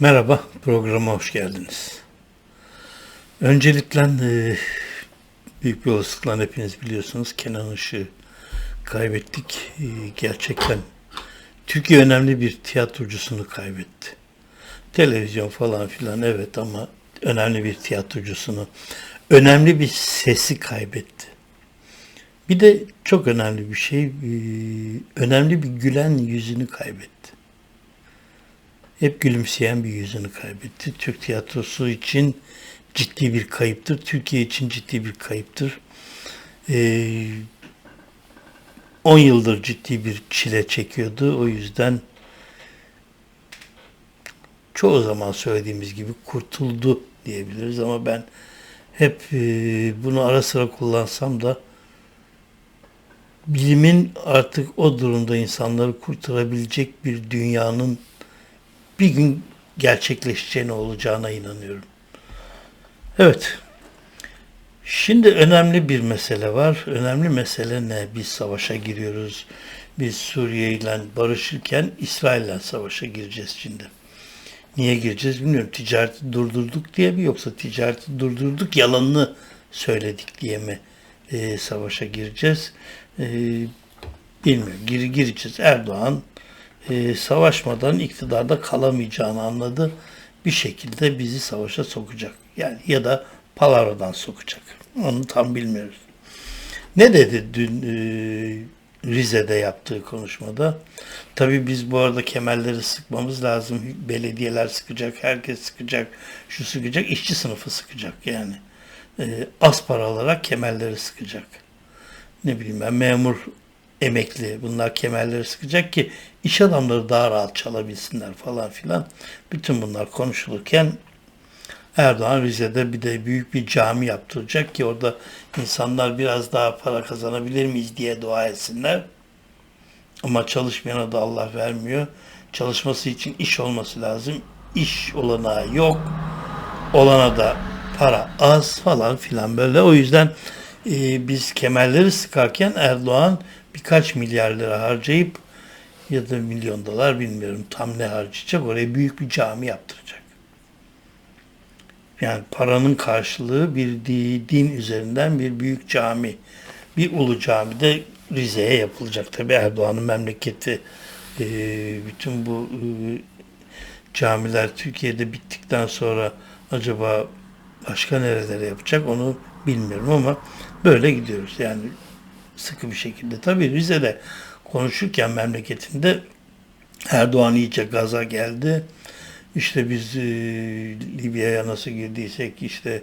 Merhaba, programa hoş geldiniz. Öncelikle e, büyük bir olasılıkla hepiniz biliyorsunuz Kenan Işık'ı kaybettik. E, gerçekten Türkiye önemli bir tiyatrocusunu kaybetti. Televizyon falan filan evet ama önemli bir tiyatrocusunu, önemli bir sesi kaybetti. Bir de çok önemli bir şey, e, önemli bir gülen yüzünü kaybetti hep gülümseyen bir yüzünü kaybetti. Türk tiyatrosu için ciddi bir kayıptır. Türkiye için ciddi bir kayıptır. Ee, 10 yıldır ciddi bir çile çekiyordu. O yüzden çoğu zaman söylediğimiz gibi kurtuldu diyebiliriz ama ben hep e, bunu ara sıra kullansam da bilimin artık o durumda insanları kurtarabilecek bir dünyanın bir gün gerçekleşeceğine olacağına inanıyorum. Evet. Şimdi önemli bir mesele var. Önemli mesele ne? Biz savaşa giriyoruz. Biz Suriye ile barışırken İsrail ile savaşa gireceğiz şimdi. Niye gireceğiz bilmiyorum. Ticareti durdurduk diye mi yoksa ticareti durdurduk yalanını söyledik diye mi e, savaşa gireceğiz? E, bilmiyorum. Gir, gireceğiz. Erdoğan e, savaşmadan iktidarda kalamayacağını anladı. Bir şekilde bizi savaşa sokacak. Yani ya da palavradan sokacak. Onu tam bilmiyoruz. Ne dedi dün e, Rize'de yaptığı konuşmada? Tabii biz bu arada kemerleri sıkmamız lazım. Belediyeler sıkacak, herkes sıkacak, şu sıkacak, işçi sınıfı sıkacak yani. E, az para alarak kemerleri sıkacak. Ne bileyim ben memur emekli bunlar kemerleri sıkacak ki iş adamları daha rahat çalabilsinler falan filan. Bütün bunlar konuşulurken Erdoğan Rize'de bir de büyük bir cami yaptıracak ki orada insanlar biraz daha para kazanabilir miyiz diye dua etsinler. Ama çalışmayana da Allah vermiyor. Çalışması için iş olması lazım. İş olanağı yok. Olana da para az falan filan böyle. O yüzden e, biz kemerleri sıkarken Erdoğan birkaç milyar lira harcayıp ya da milyon dolar bilmiyorum tam ne harcayacak oraya büyük bir cami yaptıracak. Yani paranın karşılığı bir din üzerinden bir büyük cami. Bir ulu cami de Rize'ye yapılacak. Tabi Erdoğan'ın memleketi e, bütün bu e, camiler Türkiye'de bittikten sonra acaba başka nerelere yapacak onu bilmiyorum ama böyle gidiyoruz. Yani sıkı bir şekilde. Tabii Rize'de konuşurken memleketinde Erdoğan iyice gaza geldi. İşte biz e, Libya'ya nasıl girdiysek işte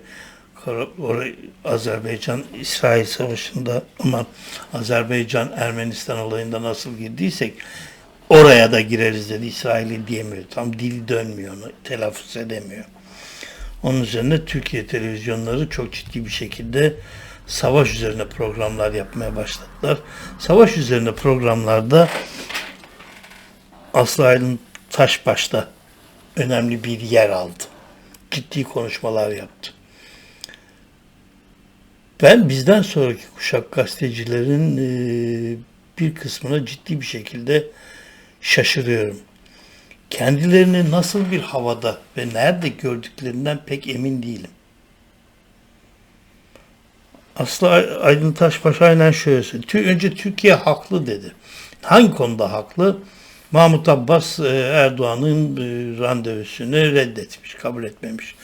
Azerbaycan İsrail Savaşı'nda ama Azerbaycan Ermenistan olayında nasıl girdiysek oraya da gireriz dedi. İsrail'i diyemiyor. Tam dil dönmüyor. Telaffuz edemiyor. Onun üzerine Türkiye televizyonları çok ciddi bir şekilde savaş üzerine programlar yapmaya başladılar. Savaş üzerine programlarda Aslı Aydın Taşbaş'ta önemli bir yer aldı. Ciddi konuşmalar yaptı. Ben bizden sonraki kuşak gazetecilerin e, bir kısmına ciddi bir şekilde şaşırıyorum. Kendilerini nasıl bir havada ve nerede gördüklerinden pek emin değilim. Aslı Aydın Taşbaş aynen şöyle söyledi. Önce Türkiye haklı dedi. Hangi konuda haklı? Mahmut Abbas e, Erdoğan'ın e, randevusunu reddetmiş, kabul etmemiş.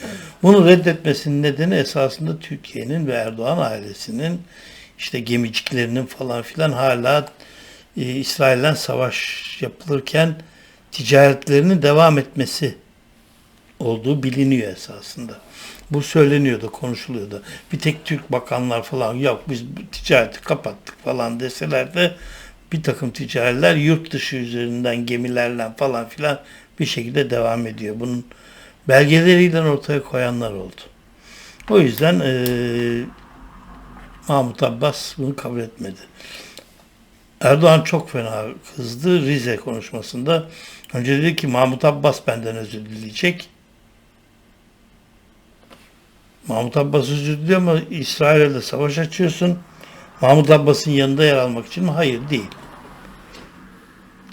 Bunu reddetmesinin nedeni esasında Türkiye'nin ve Erdoğan ailesinin işte gemiciklerinin falan filan hala e, İsrail'den savaş yapılırken ticaretlerinin devam etmesi olduğu biliniyor esasında. Bu söyleniyordu, konuşuluyordu. Bir tek Türk bakanlar falan yok biz ticareti kapattık falan deseler de bir takım ticaretler yurt dışı üzerinden gemilerle falan filan bir şekilde devam ediyor. Bunun belgeleriyle ortaya koyanlar oldu. O yüzden e, Mahmut Abbas bunu kabul etmedi. Erdoğan çok fena kızdı Rize konuşmasında. Önce dedi ki Mahmut Abbas benden özür dileyecek. Mahmut Abbas özür diliyor ama İsrail'e savaş açıyorsun. Mahmut Abbas'ın yanında yer almak için mi? Hayır değil.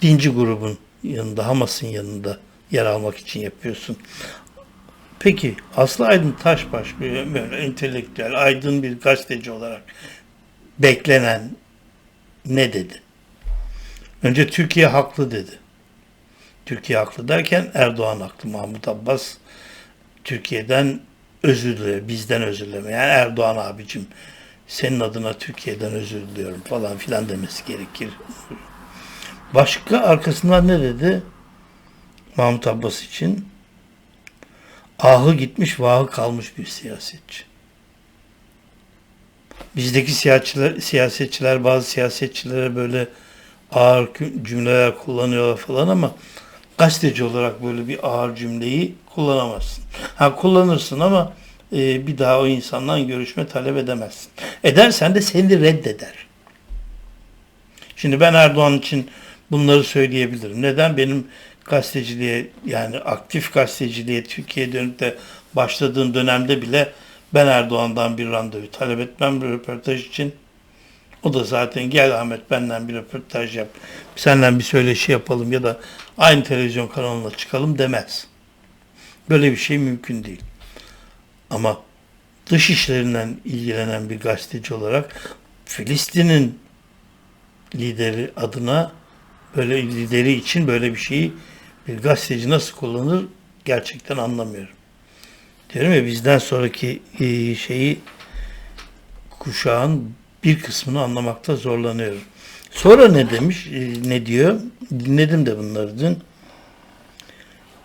Dinci grubun yanında, Hamas'ın yanında yer almak için yapıyorsun. Peki Aslı Aydın Taşbaş böyle, böyle entelektüel, aydın bir gazeteci olarak beklenen ne dedi? Önce Türkiye haklı dedi. Türkiye haklı derken Erdoğan haklı. Mahmut Abbas Türkiye'den özür diliyor. Bizden özür dileme. Yani Erdoğan abicim senin adına Türkiye'den özür diliyorum falan filan demesi gerekir. Başka arkasından ne dedi? Mahmut Abbas için ahı gitmiş vahı kalmış bir siyasetçi. Bizdeki siyasetçiler, siyasetçiler bazı siyasetçilere böyle ağır cümleler kullanıyorlar falan ama gazeteci olarak böyle bir ağır cümleyi kullanamazsın. Ha kullanırsın ama e, bir daha o insandan görüşme talep edemezsin. Edersen de seni reddeder. Şimdi ben Erdoğan için bunları söyleyebilirim. Neden? Benim gazeteciliğe yani aktif gazeteciliğe Türkiye'ye dönüp de başladığım dönemde bile ben Erdoğan'dan bir randevu talep etmem bir röportaj için. O da zaten gel Ahmet benden bir röportaj yap. Senden bir söyleşi yapalım ya da aynı televizyon kanalına çıkalım demez. Böyle bir şey mümkün değil. Ama dış işlerinden ilgilenen bir gazeteci olarak Filistin'in lideri adına böyle lideri için böyle bir şeyi bir gazeteci nasıl kullanır gerçekten anlamıyorum. Diyorum ya bizden sonraki şeyi kuşağın bir kısmını anlamakta zorlanıyorum. Sonra ne demiş, e, ne diyor? Dinledim de bunları dün.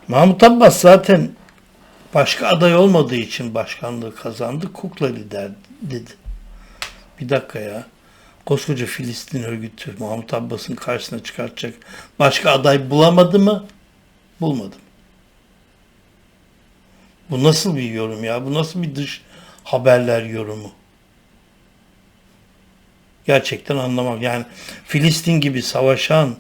Mahmut Abbas zaten başka aday olmadığı için başkanlığı kazandı. Kukla lider dedi. Bir dakika ya. Koskoca Filistin örgütü Mahmut Abbas'ın karşısına çıkartacak başka aday bulamadı mı? Bulmadım. Bu nasıl bir yorum ya? Bu nasıl bir dış haberler yorumu? Gerçekten anlamak. Yani Filistin gibi savaşan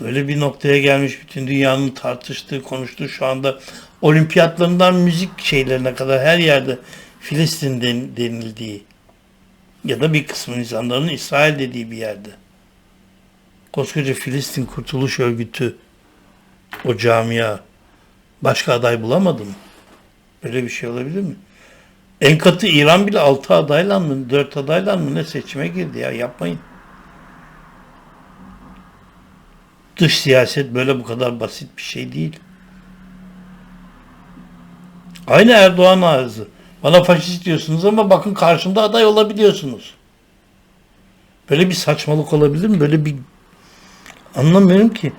böyle bir noktaya gelmiş bütün dünyanın tartıştığı, konuştuğu şu anda olimpiyatlarından müzik şeylerine kadar her yerde Filistin denildiği ya da bir kısmı insanların İsrail dediği bir yerde. Koskoca Filistin Kurtuluş Örgütü o camia başka aday bulamadı mı? Böyle bir şey olabilir mi? En katı İran bile 6 adayla mı 4 adayla mı ne seçime girdi ya yapmayın. Dış siyaset böyle bu kadar basit bir şey değil. Aynı Erdoğan ağzı. Bana faşist diyorsunuz ama bakın karşımda aday olabiliyorsunuz. Böyle bir saçmalık olabilir mi? Böyle bir anlamıyorum ki.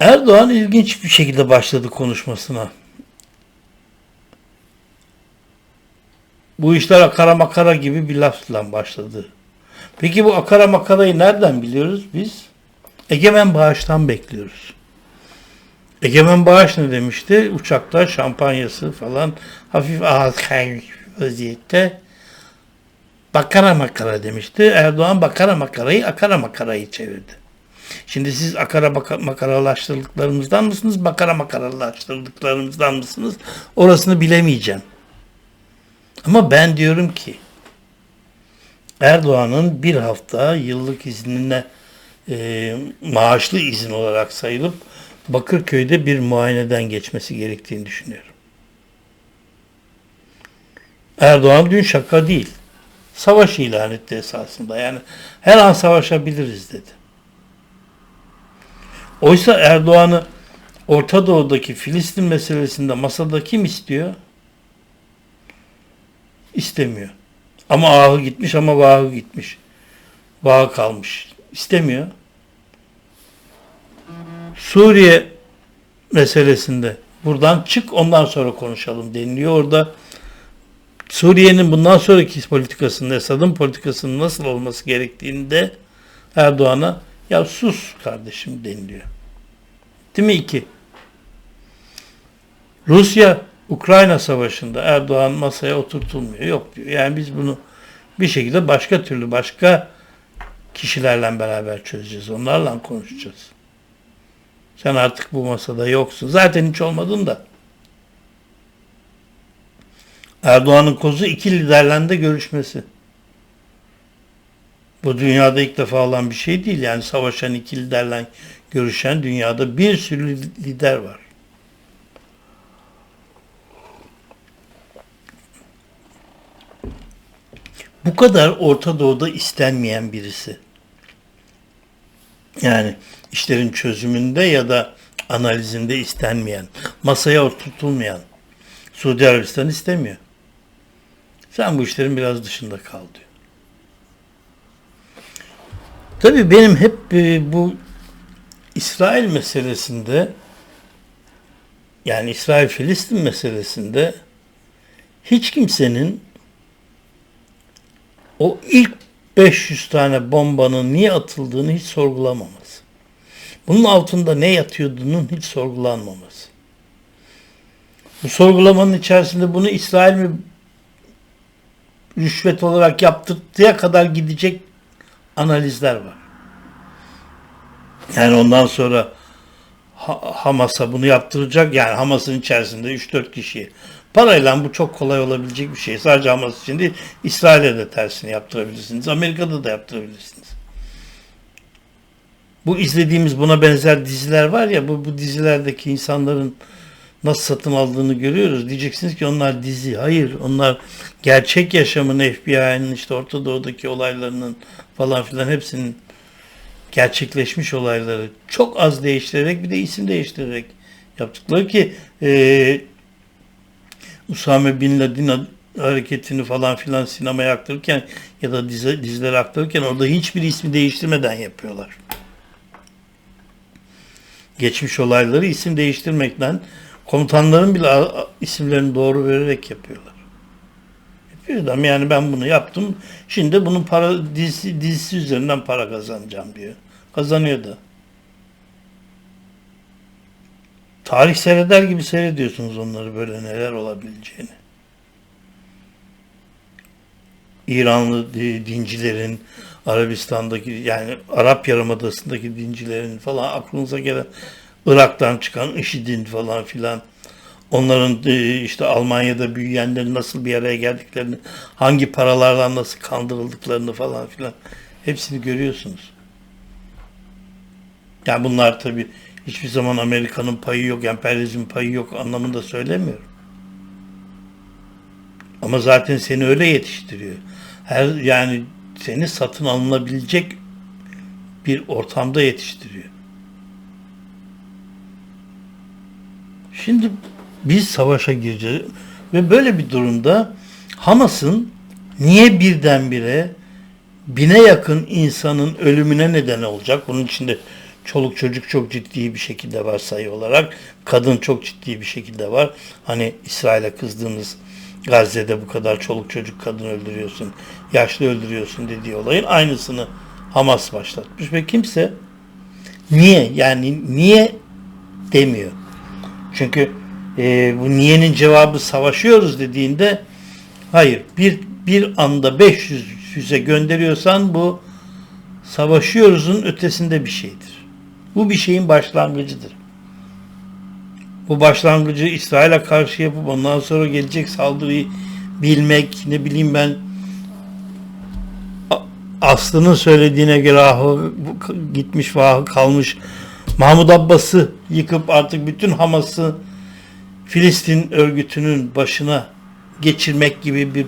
Erdoğan ilginç bir şekilde başladı konuşmasına. Bu işler akara makara gibi bir lafla başladı. Peki bu akara makarayı nereden biliyoruz biz? Egemen Bağış'tan bekliyoruz. Egemen Bağış ne demişti? Uçakta şampanyası falan hafif ağız vaziyette bakara makara demişti. Erdoğan bakara makarayı akara makarayı çevirdi. Şimdi siz akara makaralaştırdıklarımızdan mısınız? Bakara makaralaştırdıklarımızdan mısınız? Orasını bilemeyeceğim. Ama ben diyorum ki Erdoğan'ın bir hafta yıllık iznine e, maaşlı izin olarak sayılıp Bakırköy'de bir muayeneden geçmesi gerektiğini düşünüyorum. Erdoğan dün şaka değil. Savaş ilan etti esasında. Yani her an savaşabiliriz dedi. Oysa Erdoğan'ı Orta Doğu'daki Filistin meselesinde masada kim istiyor? İstemiyor. Ama ahı gitmiş ama vahı gitmiş. Vahı kalmış. İstemiyor. Suriye meselesinde buradan çık ondan sonra konuşalım deniliyor. Orada Suriye'nin bundan sonraki politikasının, Esad'ın politikasının nasıl olması gerektiğinde Erdoğan'a ya sus kardeşim deniliyor. Değil mi iki? Rusya Ukrayna Savaşı'nda Erdoğan masaya oturtulmuyor. Yok diyor. Yani biz bunu bir şekilde başka türlü başka kişilerle beraber çözeceğiz. Onlarla konuşacağız. Sen artık bu masada yoksun. Zaten hiç olmadın da. Erdoğan'ın kozu iki liderle de görüşmesi. Bu dünyada ilk defa olan bir şey değil. Yani savaşan iki liderle görüşen dünyada bir sürü lider var. Bu kadar Orta Doğu'da istenmeyen birisi. Yani işlerin çözümünde ya da analizinde istenmeyen, masaya oturtulmayan Suudi Arabistan istemiyor. Sen bu işlerin biraz dışında kal diyor. Tabii benim hep e, bu İsrail meselesinde yani İsrail-Filistin meselesinde hiç kimsenin o ilk 500 tane bombanın niye atıldığını hiç sorgulamaması. Bunun altında ne yatıyordunun hiç sorgulanmaması. Bu sorgulamanın içerisinde bunu İsrail mi rüşvet olarak yaptırdığı kadar gidecek analizler var. Yani ondan sonra Hamas'a bunu yaptıracak. Yani Hamas'ın içerisinde 3-4 kişiyi. Parayla bu çok kolay olabilecek bir şey. Sadece Hamas için değil, İsrail'e de tersini yaptırabilirsiniz. Amerika'da da yaptırabilirsiniz. Bu izlediğimiz buna benzer diziler var ya, bu, bu dizilerdeki insanların nasıl satın aldığını görüyoruz. Diyeceksiniz ki onlar dizi. Hayır, onlar gerçek yaşamın FBI'nin işte Orta Doğu'daki olaylarının falan filan hepsinin gerçekleşmiş olayları çok az değiştirerek bir de isim değiştirerek yaptıkları ki e, Usame Bin Laden hareketini falan filan sinemaya aktarırken ya da dizi, dizilere aktarırken orada hiçbir ismi değiştirmeden yapıyorlar. Geçmiş olayları isim değiştirmekten komutanların bile isimlerini doğru vererek yapıyorlar. Yapıyor adam yani ben bunu yaptım. Şimdi bunun para dizisi, dizisi üzerinden para kazanacağım diyor. Kazanıyor da. Tarih seyreder gibi seyrediyorsunuz onları böyle neler olabileceğini. İranlı dincilerin, Arabistan'daki yani Arap Yarımadası'ndaki dincilerin falan aklınıza gelen Irak'tan çıkan IŞİD'in falan filan onların e, işte Almanya'da büyüyenlerin nasıl bir araya geldiklerini, hangi paralarla nasıl kandırıldıklarını falan filan hepsini görüyorsunuz. Yani bunlar tabi hiçbir zaman Amerika'nın payı yok, emperyalizmin payı yok anlamında söylemiyorum. Ama zaten seni öyle yetiştiriyor. Her yani seni satın alınabilecek bir ortamda yetiştiriyor. Şimdi biz savaşa gireceğiz ve böyle bir durumda Hamas'ın niye birdenbire bine yakın insanın ölümüne neden olacak? Bunun içinde çoluk çocuk çok ciddi bir şekilde var sayı olarak. Kadın çok ciddi bir şekilde var. Hani İsrail'e kızdığınız Gazze'de bu kadar çoluk çocuk kadın öldürüyorsun, yaşlı öldürüyorsun dediği olayın aynısını Hamas başlatmış ve kimse niye yani niye demiyor. Çünkü e, bu niyenin cevabı savaşıyoruz dediğinde hayır bir bir anda 500 füze gönderiyorsan bu savaşıyoruzun ötesinde bir şeydir. Bu bir şeyin başlangıcıdır. Bu başlangıcı İsrail'e karşı yapıp ondan sonra gelecek saldırıyı bilmek, ne bileyim ben Aslı'nın söylediğine göre ahı gitmiş vahı kalmış Mahmud Abbas'ı yıkıp artık bütün Hamas'ı Filistin örgütünün başına geçirmek gibi bir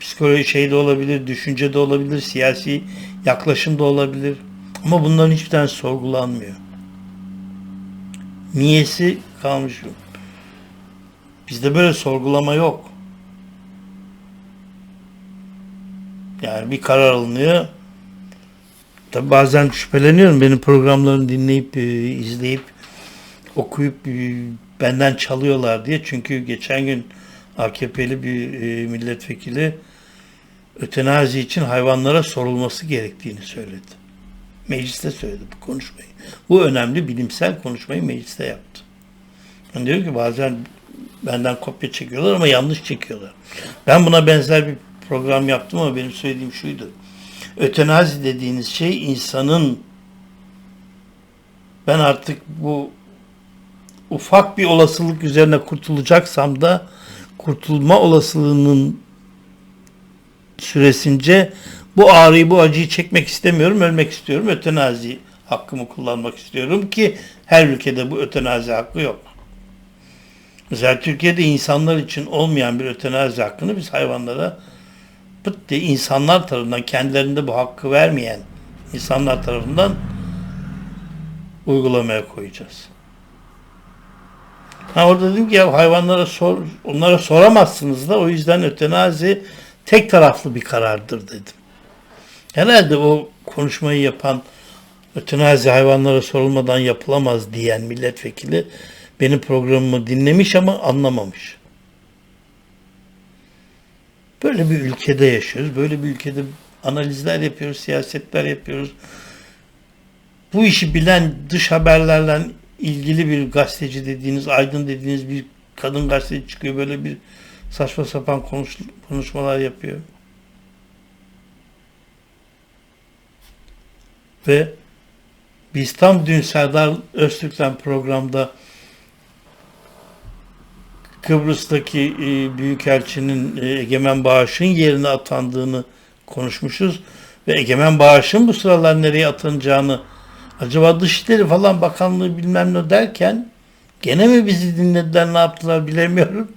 psikoloji şey de olabilir, düşünce de olabilir, siyasi yaklaşım da olabilir. Ama bunların hiçbir tanesi sorgulanmıyor. Niyesi kalmış yok. Bizde böyle sorgulama yok. Yani bir karar alınıyor. Tabi bazen şüpheleniyorum. Benim programlarını dinleyip, e, izleyip, okuyup e, benden çalıyorlar diye. Çünkü geçen gün AKP'li bir e, milletvekili ötenazi için hayvanlara sorulması gerektiğini söyledi. Mecliste söyledi bu konuşmayı. Bu önemli bilimsel konuşmayı mecliste yaptı. Ben diyor ki bazen benden kopya çekiyorlar ama yanlış çekiyorlar. Ben buna benzer bir program yaptım ama benim söylediğim şuydu. Ötenazi dediğiniz şey insanın ben artık bu ufak bir olasılık üzerine kurtulacaksam da kurtulma olasılığının süresince bu ağrıyı, bu acıyı çekmek istemiyorum, ölmek istiyorum. Ötenazi hakkımı kullanmak istiyorum ki her ülkede bu ötenazi hakkı yok. Mesela Türkiye'de insanlar için olmayan bir ötenazi hakkını biz hayvanlara pıt diye insanlar tarafından kendilerinde bu hakkı vermeyen insanlar tarafından uygulamaya koyacağız. Ha orada dedim ki ya hayvanlara sor, onlara soramazsınız da o yüzden ötenazi tek taraflı bir karardır dedim. Herhalde o konuşmayı yapan ötenazi hayvanlara sorulmadan yapılamaz diyen milletvekili benim programımı dinlemiş ama anlamamış. Böyle bir ülkede yaşıyoruz. Böyle bir ülkede analizler yapıyoruz, siyasetler yapıyoruz. Bu işi bilen dış haberlerle ilgili bir gazeteci dediğiniz, aydın dediğiniz bir kadın gazeteci çıkıyor. Böyle bir saçma sapan konuş, konuşmalar yapıyor. Ve biz tam dün Serdar Öztürk'ten programda Kıbrıs'taki e, Büyükelçinin e, Egemen Bağış'ın yerine atandığını konuşmuşuz. Ve Egemen Bağış'ın bu sıralar nereye atanacağını acaba Dışişleri falan Bakanlığı bilmem ne derken gene mi bizi dinlediler ne yaptılar bilemiyorum.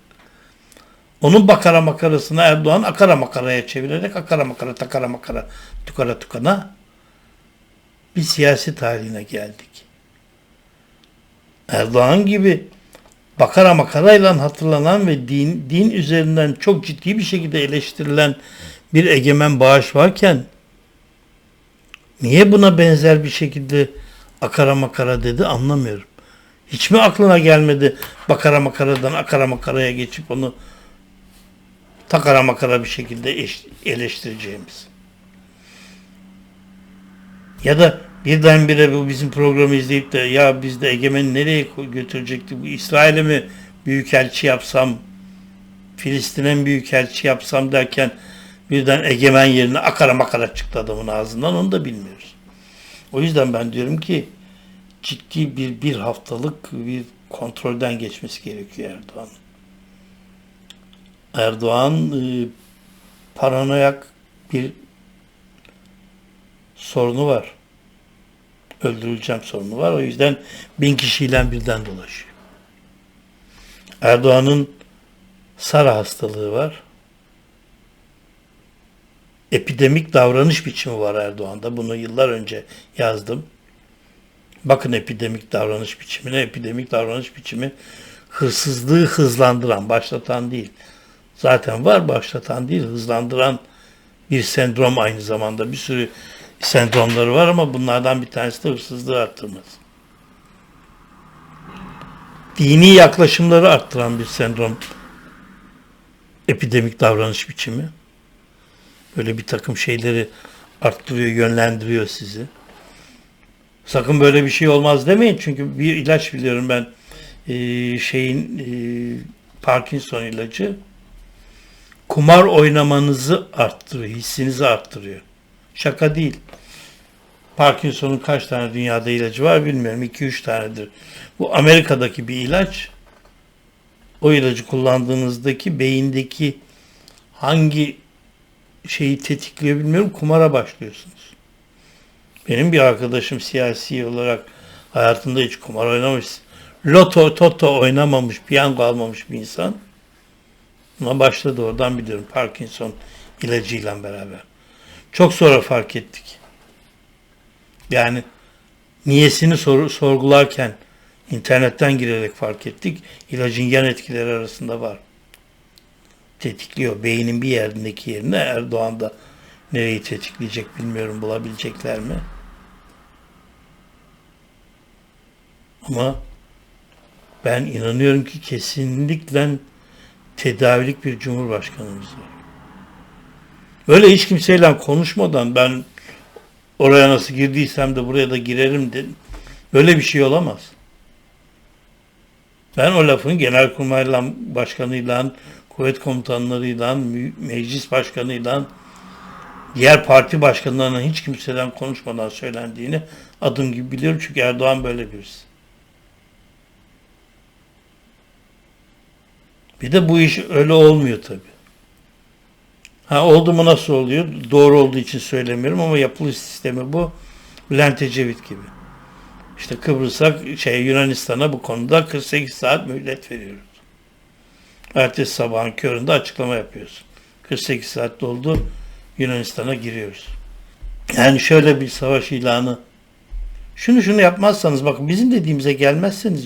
Onun bakara makarasını Erdoğan akara makaraya çevirerek akara makara takara makara tukara tukana bir siyaset haline geldik. Erdoğan gibi bakara makarayla hatırlanan ve din, din üzerinden çok ciddi bir şekilde eleştirilen bir egemen bağış varken niye buna benzer bir şekilde akara makara dedi anlamıyorum. Hiç mi aklına gelmedi bakara makaradan akara makaraya geçip onu takara makara bir şekilde eş- eleştireceğimiz? Ya da birdenbire bu bizim programı izleyip de ya biz de Egemen'i nereye götürecektik? Bu İsrail'e mi büyükelçi yapsam, Filistin'e mi büyükelçi yapsam derken birden Egemen yerine akara makara çıktı adamın ağzından onu da bilmiyoruz. O yüzden ben diyorum ki ciddi bir bir haftalık bir kontrolden geçmesi gerekiyor Erdoğan. Erdoğan e, paranoyak bir sorunu var. Öldürüleceğim sorunu var. O yüzden bin kişiyle birden dolaşıyor. Erdoğan'ın Sara hastalığı var. Epidemik davranış biçimi var Erdoğan'da. Bunu yıllar önce yazdım. Bakın epidemik davranış biçimine. Epidemik davranış biçimi hırsızlığı hızlandıran, başlatan değil. Zaten var başlatan değil, hızlandıran bir sendrom aynı zamanda. Bir sürü sendromları var ama bunlardan bir tanesi de hırsızlığı arttırması. Dini yaklaşımları arttıran bir sendrom. Epidemik davranış biçimi. Böyle bir takım şeyleri arttırıyor, yönlendiriyor sizi. Sakın böyle bir şey olmaz demeyin. Çünkü bir ilaç biliyorum ben. Ee, şeyin e, Parkinson ilacı kumar oynamanızı arttırıyor, hissinizi arttırıyor. Şaka değil. Parkinson'un kaç tane dünyada ilacı var bilmiyorum. 2-3 tanedir. Bu Amerika'daki bir ilaç. O ilacı kullandığınızdaki beyindeki hangi şeyi tetikliyor bilmiyorum. Kumara başlıyorsunuz. Benim bir arkadaşım siyasi olarak hayatında hiç kumar oynamamış, loto, toto oynamamış, piyango almamış bir insan. Ama başladı oradan biliyorum Parkinson ilacıyla beraber. Çok sonra fark ettik. Yani niyesini sor, sorgularken internetten girerek fark ettik. İlacın yan etkileri arasında var. Tetikliyor. Beynin bir yerindeki yerine Erdoğan'da nereyi tetikleyecek bilmiyorum bulabilecekler mi? Ama ben inanıyorum ki kesinlikle tedavilik bir cumhurbaşkanımız var. Böyle hiç kimseyle konuşmadan ben oraya nasıl girdiysem de buraya da girerim dedim. Böyle bir şey olamaz. Ben o lafın genelkurmayla başkanıyla, kuvvet komutanlarıyla, meclis başkanıyla, diğer parti başkanlarına hiç kimseden konuşmadan söylendiğini adım gibi biliyorum. Çünkü Erdoğan böyle birisi. Bir de bu iş öyle olmuyor tabii. Ha oldu mu nasıl oluyor? Doğru olduğu için söylemiyorum ama yapılış sistemi bu. Bülent Ecevit gibi. İşte Kıbrıs'a şey Yunanistan'a bu konuda 48 saat mühlet veriyoruz. Ertesi sabahın köründe açıklama yapıyorsun. 48 saat doldu Yunanistan'a giriyoruz. Yani şöyle bir savaş ilanı şunu şunu yapmazsanız bakın bizim dediğimize gelmezseniz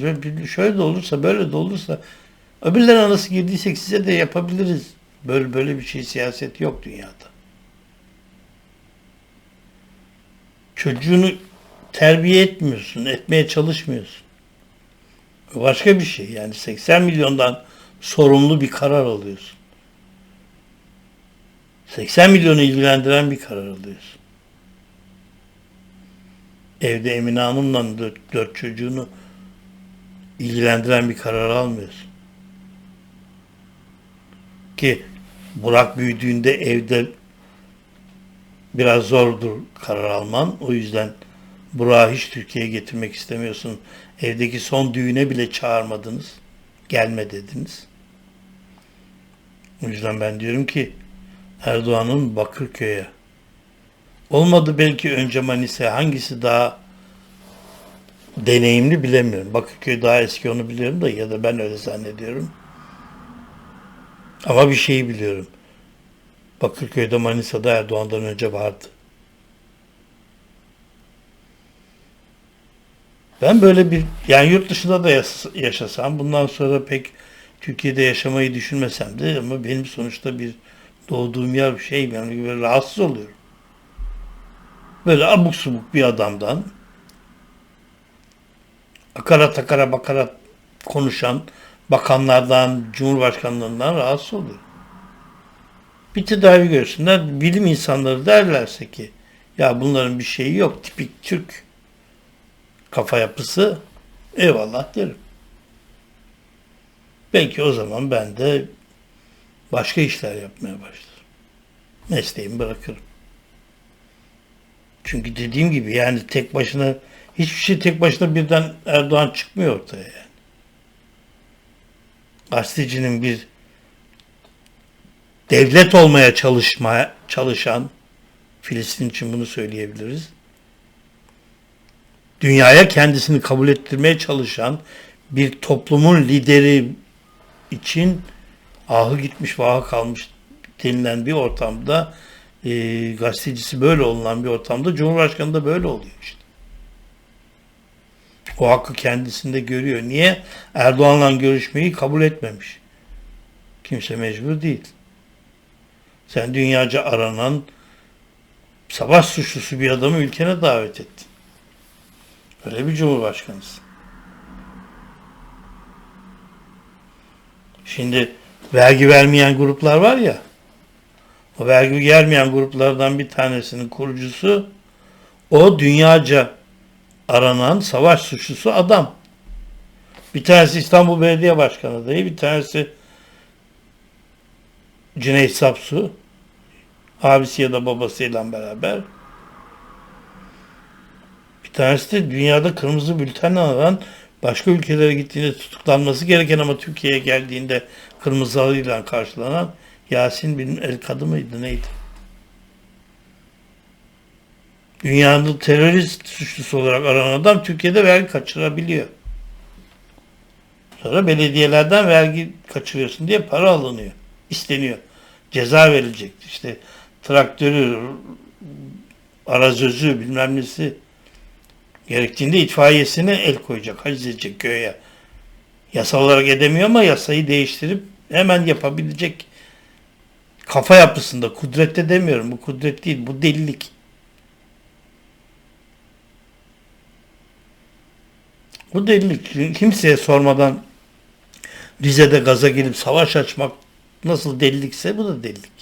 şöyle de olursa böyle de olursa öbürlerine nasıl girdiysek size de yapabiliriz. Böyle böyle bir şey siyaset yok dünyada. Çocuğunu terbiye etmiyorsun, etmeye çalışmıyorsun. Başka bir şey yani 80 milyondan sorumlu bir karar alıyorsun. 80 milyonu ilgilendiren bir karar alıyorsun. Evde Emine Hanım'la dört, dört çocuğunu ilgilendiren bir karar almıyorsun. Ki Burak büyüdüğünde evde biraz zordur karar alman. O yüzden Burak'ı hiç Türkiye'ye getirmek istemiyorsun. Evdeki son düğüne bile çağırmadınız. Gelme dediniz. O yüzden ben diyorum ki Erdoğan'ın Bakırköy'e olmadı belki önce Manisa hangisi daha deneyimli bilemiyorum. Bakırköy daha eski onu biliyorum da ya da ben öyle zannediyorum. Ama bir şeyi biliyorum. Bakırköy'de Manisa'da Erdoğan'dan önce vardı. Ben böyle bir yani yurt dışında da yaşasam bundan sonra pek Türkiye'de yaşamayı düşünmesem de ama benim sonuçta bir doğduğum yer bir şey yani böyle rahatsız oluyorum. Böyle abuk subuk bir adamdan akara takara bakara konuşan bakanlardan, cumhurbaşkanlarından rahatsız oluyorum. Bir tedavi görsünler, bilim insanları derlerse ki ya bunların bir şeyi yok, tipik Türk kafa yapısı eyvallah derim. Belki o zaman ben de başka işler yapmaya başlarım. Mesleğimi bırakırım. Çünkü dediğim gibi yani tek başına hiçbir şey tek başına birden Erdoğan çıkmıyor ortaya yani. Gazetecinin bir devlet olmaya çalışmaya çalışan Filistin için bunu söyleyebiliriz. Dünyaya kendisini kabul ettirmeye çalışan bir toplumun lideri için ahı gitmiş vahı kalmış denilen bir ortamda e, gazetecisi böyle olunan bir ortamda Cumhurbaşkanı da böyle oluyor işte. O hakkı kendisinde görüyor. Niye? Erdoğan'la görüşmeyi kabul etmemiş. Kimse mecbur değil. Sen dünyaca aranan savaş suçlusu bir adamı ülkene davet ettin. Öyle bir cumhurbaşkanısın. Şimdi vergi vermeyen gruplar var ya, o vergi vermeyen gruplardan bir tanesinin kurucusu o dünyaca aranan savaş suçlusu adam. Bir tanesi İstanbul Belediye Başkanı adayı, bir tanesi Cüneyt Sapsu, abisi ya da babasıyla beraber. Bir tanesi de dünyada kırmızı bülten alan başka ülkelere gittiğinde tutuklanması gereken ama Türkiye'ye geldiğinde kırmızı halıyla karşılanan Yasin bin El Kadı mıydı neydi? Dünyanın terörist suçlusu olarak aranan adam Türkiye'de vergi kaçırabiliyor. Sonra belediyelerden vergi kaçırıyorsun diye para alınıyor. isteniyor. Ceza verilecek. İşte traktörü, arazözü bilmem nesi gerektiğinde itfaiyesine el koyacak, haciz edecek köye. Yasal olarak edemiyor ama yasayı değiştirip hemen yapabilecek kafa yapısında, kudrette demiyorum. Bu kudret değil, bu delilik. Bu delilik. Kimseye sormadan Rize'de gaza gelip savaş açmak nasıl delilikse bu da delilik.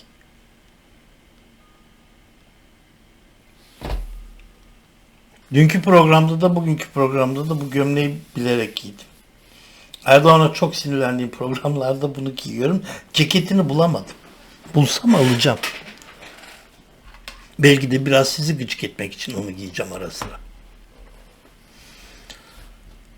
Dünkü programda da bugünkü programda da bu gömleği bilerek giydim. Erdoğan'a çok sinirlendiğim programlarda bunu giyiyorum. Ceketini bulamadım. Bulsam alacağım. Belki de biraz sizi gıcık etmek için onu giyeceğim ara sıra.